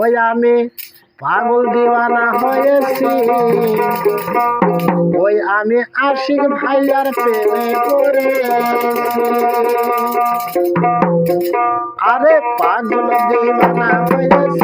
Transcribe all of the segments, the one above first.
ওই আমি পাগল দিওয়ানা হয়েছি। ওই আমি আশিক ভাইয়ার প্রেমে করে আরে পাগল দিওয়ানা হয়েছি।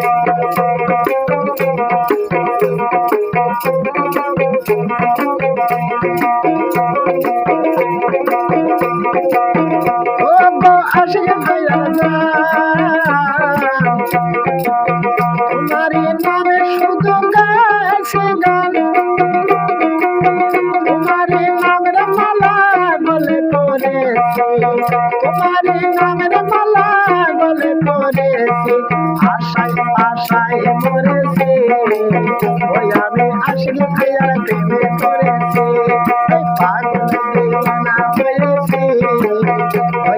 তোমারই নামের মালা গলে পড়েছে আশায় আশায় মরেছে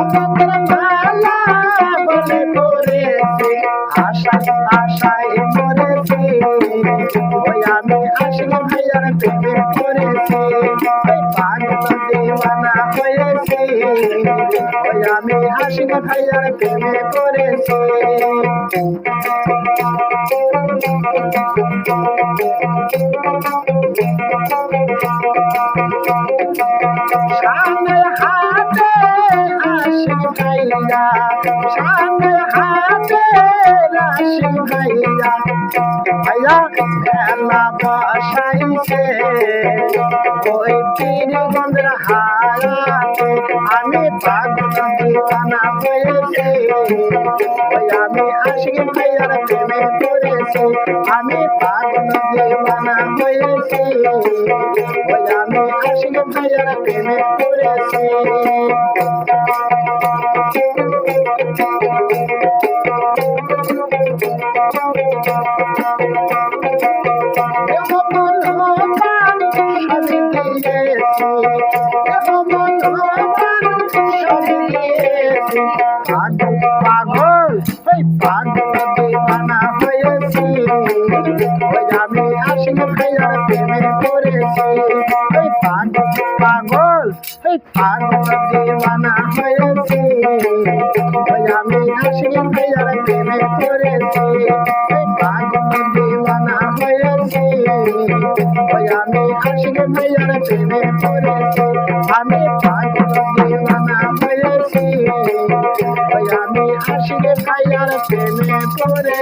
অমুকের মালা বলে পড়েছি আশায় আশায় মরেছি ওই আমি আশিক ভাইয়ার প্রেমে ওই পাগল দেওয়ানা হয়েছি ওই আমি আশিক ভাইয়ার প্রেমে পড়েছি সামনে ভাইয়া সামনে হাতে আশিক ভাইয়া ভাইয়া খেলা বসাইছে ওই পীর গন্ধের হারাতে আমি পাগল ভাইয়ার প্রেমে পড়েছি আমি দিওয়ানা হয়েছি ওই আমি আশিক ভাইয়ার প্রেমে পড়েছি দেহ মন পাগল? পাগল দিওয়ানা হয়েছি। আমি আশিক ভাইয়ার প্রেমে ওই পাগল দিওয়ানা হয়েছি। আমি আশিক ভাইয়ার প্রেমে পড়েছি। আমি পাগল দিওয়ানা হয়েছি। আমি আশিক ভাইয়ার প্রেমে পড়ে